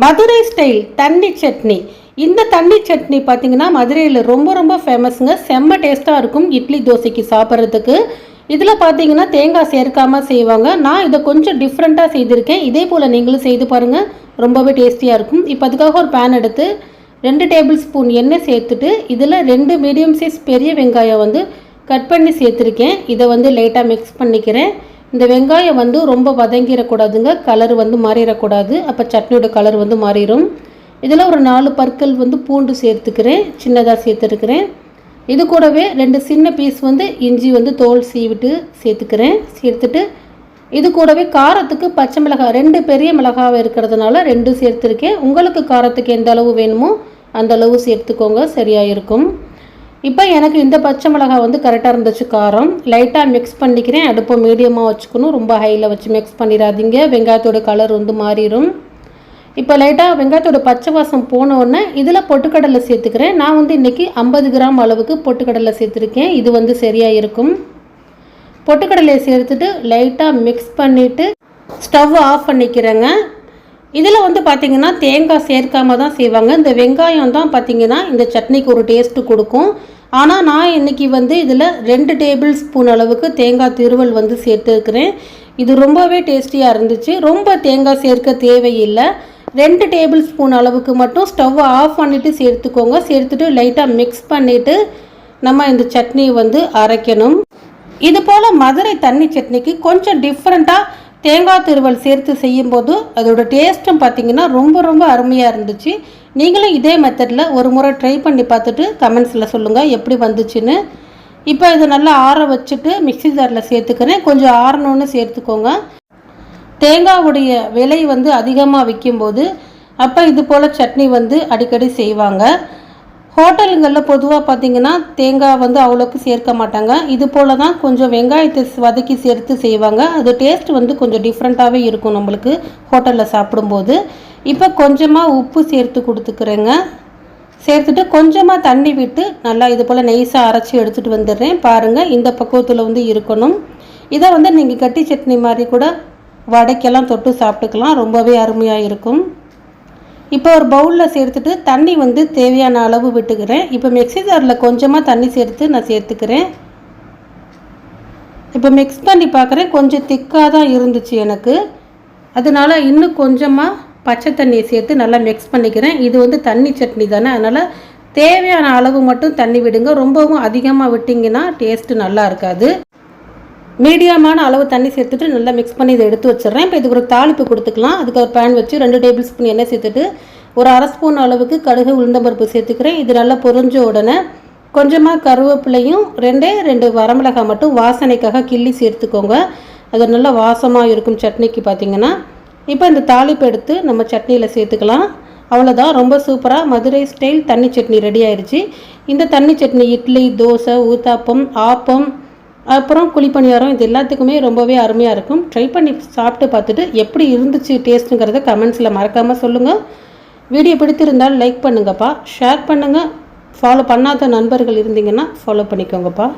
Madurai style தண்ணி சட்னி. இந்த தண்ணி சட்னி பார்த்தீங்கன்னா மதுரையில் ரொம்ப ரொம்ப ஃபேமஸுங்க செம்ம டேஸ்ட்டாக இருக்கும் இட்லி தோசைக்கு சாப்பிட்றதுக்கு. இதில் பார்த்தீங்கன்னா தேங்காய் சேர்க்காமல் செய்வாங்க. நான் இதை கொஞ்சம் டிஃப்ரெண்ட்டாக செய்திருக்கேன். இதே போல் நீங்களும் செய்து பாருங்கள் ரொம்பவே டேஸ்டியாக இருக்கும். இப்போ அதுக்காக ஒரு பேன் எடுத்து ரெண்டு டேபிள் ஸ்பூன் எண்ணெய் சேர்த்துட்டு இதில் ரெண்டு மீடியம் சைஸ் பெரிய வெங்காயம் வந்து கட் பண்ணி சேர்த்துருக்கேன். இதை வந்து லைட்டாக மிக்ஸ் பண்ணிக்கிறேன். இந்த வெங்காயம் வந்து ரொம்ப வதங்கிடக்கூடாதுங்க. கலர் வந்து மாறிடக்கூடாது. அப்போ சட்னியோட கலர் வந்து மாறிடும் இதில் ஒரு நாலு பற்கள் வந்து பூண்டு சேர்த்துக்கிறேன். சின்னதாக சேர்த்துருக்கிறேன். இது கூடவே ரெண்டு சின்ன பீஸ் வந்து இஞ்சி வந்து தோல் சீவிட்டு சேர்த்துக்கிறேன். சேர்த்துட்டு இது கூடவே காரத்துக்கு பச்சை மிளகாய் ரெண்டு பெரிய மிளகாவை இருக்கிறதுனால ரெண்டு சேர்த்துருக்கேன். உங்களுக்கு காரத்துக்கு எந்த அளவு வேணுமோ அந்த அளவு சேர்த்துக்கோங்க. சரியாக இருக்கும். இப்போ எனக்கு இந்த பச்சை மிளகாய் வந்து கரெக்டாக இருந்துச்சு காரம். லைட்டாக மிக்ஸ் பண்ணிக்கிறேன். அடுப்பை மீடியமாக வச்சுக்கணும். ரொம்ப ஹையில் வச்சு மிக்ஸ் பண்ணிடாதீங்க. வெங்காயத்தோட கலர் வந்து மாறிடும். இப்போ லைட்டாக வெங்காயத்தோட பச்சை வாசம் போன உடனே இதில் பொட்டுக்கடலை சேர்த்துக்கிறேன். நான் வந்து இன்றைக்கி ஐம்பது கிராம் அளவுக்கு பொட்டுக்கடலை சேர்த்துருக்கேன். இது வந்து சரியாக இருக்கும். பொட்டுக்கடலையை சேர்த்துட்டு லைட்டாக மிக்ஸ் பண்ணிவிட்டு ஸ்டவ் ஆஃப் பண்ணிக்கிறேங்க. இதில் வந்து பார்த்திங்கன்னா தேங்காய் சேர்க்காம தான் செய்வாங்க. இந்த வெங்காயம் தான் பார்த்திங்கன்னா இந்த சட்னிக்கு ஒரு டேஸ்ட்டு கொடுக்கும். ஆனால் நான் இன்றைக்கி வந்து இதில் ரெண்டு டேபிள் ஸ்பூன் அளவுக்கு தேங்காய் திருவல் வந்து சேர்த்துருக்குறேன். இது ரொம்பவே டேஸ்டியாக இருந்துச்சு. ரொம்ப தேங்காய் சேர்க்க தேவையில்லை. ரெண்டு டேபிள் ஸ்பூன் அளவுக்கு மட்டும் ஸ்டவ்வை ஆஃப் பண்ணிவிட்டு சேர்த்துக்கோங்க. சேர்த்துட்டு லைட்டாக மிக்ஸ் பண்ணிவிட்டு நம்ம இந்த சட்னியை வந்து அரைக்கணும். இது போல் மதுரை தண்ணி சட்னிக்கு கொஞ்சம் டிஃப்ரெண்ட்டாக தேங்காய் திருவல் சேர்த்து செய்யும்போது அதோட டேஸ்ட்டும் பார்த்தீங்கன்னா ரொம்ப ரொம்ப அருமையாக இருந்துச்சு. நீங்களும் இதே மெத்தடில் ஒரு முறை ட்ரை பண்ணி பார்த்துட்டு கமெண்ட்ஸில் சொல்லுங்கள் எப்படி வந்துச்சுன்னு. இப்போ இதை நல்லா ஆற வச்சுட்டு மிக்ஸி ஜாரில் சேர்த்துக்கிறேன். கொஞ்சம் ஆறணும்னு சேர்த்துக்கோங்க. தேங்காவுடைய விலை வந்து அதிகமாக விற்கும்போது அப்போ இது போல் சட்னி வந்து அடிக்கடி செய்வாங்க. ஹோட்டலுங்களில் பொதுவாக பார்த்தீங்கன்னா தேங்காய் வந்து அவ்வளோக்கு சேர்க்க மாட்டாங்க. இது போல் தான் கொஞ்சம் வெங்காயத்தை வதக்கி சேர்த்து செய்வாங்க. அது டேஸ்ட் வந்து கொஞ்சம் டிஃப்ரெண்ட்டாகவே இருக்கும் நம்மளுக்கு ஹோட்டலில் சாப்பிடும்போது. இப்போ கொஞ்சமாக உப்பு சேர்த்து கொடுத்துக்கிறேங்க. சேர்த்துட்டு கொஞ்சமாக தண்ணி விட்டு நல்லா இது போல் நெய்ஸாக அரைச்சி எடுத்துகிட்டு வந்துடுறேன். பாருங்கள் இந்த பக்குவத்தில் வந்து இருக்கணும். இதை வந்து நீங்கள் கட்டி சட்னி மாதிரி கூட வடைக்கெல்லாம் தொட்டு சாப்பிட்டுக்கலாம். ரொம்பவே அருமையாக இருக்கும். இப்போ ஒரு பவுலில் சேர்த்துட்டு தண்ணி வந்து தேவையான அளவு விட்டுக்கிறேன். இப்போ மிக்சி ஜாரில் கொஞ்சமாக தண்ணி சேர்த்து நான் சேர்த்துக்கிறேன். இப்போ மிக்ஸ் பண்ணி பார்க்குறேன். கொஞ்சம் திக்காக தான் இருந்துச்சு எனக்கு. அதனால் இன்னும் கொஞ்சமாக பச்சை தண்ணியை சேர்த்து நல்லா மிக்ஸ் பண்ணிக்கிறேன். இது வந்து தண்ணி சட்னி தானே. அதனால் தேவையான அளவு மட்டும் தண்ணி விடுங்க. ரொம்பவும் அதிகமாக விட்டிங்கன்னா டேஸ்ட்டு நல்லா இருக்காது. மீடியமான அளவு தண்ணி சேர்த்துட்டு நல்லா மிக்ஸ் பண்ணி இதை எடுத்து வச்சிடுறேன். இப்போ இதுக்கு ஒரு தாளிப்பு கொடுத்துக்கலாம். அதுக்கு ஒரு பேன் வச்சு ரெண்டு டேபிள் ஸ்பூன் எண்ணெய் சேர்த்துட்டு ஒரு அரை ஸ்பூன் அளவுக்கு கடுகு உளுந்தம்பருப்பு சேர்த்துக்கிறேன். இது நல்லா பொறிஞ்ச உடனே கொஞ்சமாக கருவேப்பிலையும் ரெண்டே ரெண்டு வரமிளகாய் மட்டும் வாசனைக்காக கிள்ளி சேர்த்துக்கோங்க. அது நல்லா வாசமாக இருக்கும் சட்னிக்கு பார்த்திங்கன்னா இப்போ இந்த தாளிப்பு எடுத்து நம்ம சட்னியில் சேர்த்துக்கலாம். அவ்வளோதான் ரொம்ப சூப்பராக மதுரை ஸ்டைல் தண்ணி சட்னி ரெடி ஆயிடுச்சு இந்த தண்ணி சட்னி இட்லி தோசை ஊத்தாப்பம் ஆப்பம் அப்புறம் குழிப்பணியாரம் இது எல்லாத்துக்குமே ரொம்பவே அருமையாக இருக்கும். ட்ரை பண்ணி சாப்பிட்டு பார்த்துட்டு எப்படி இருந்துச்சு டேஸ்ட்டுங்கிறத கமெண்ட்ஸில் மறக்காமல் சொல்லுங்கள் வீடியோ பிடித்திருந்தால் லைக் பண்ணுங்கப்பா. ஷேர் பண்ணுங்கள் ஃபாலோ பண்ணாத நண்பர்கள் இருந்தீங்கன்னா ஃபாலோ பண்ணிக்கோங்கப்பா.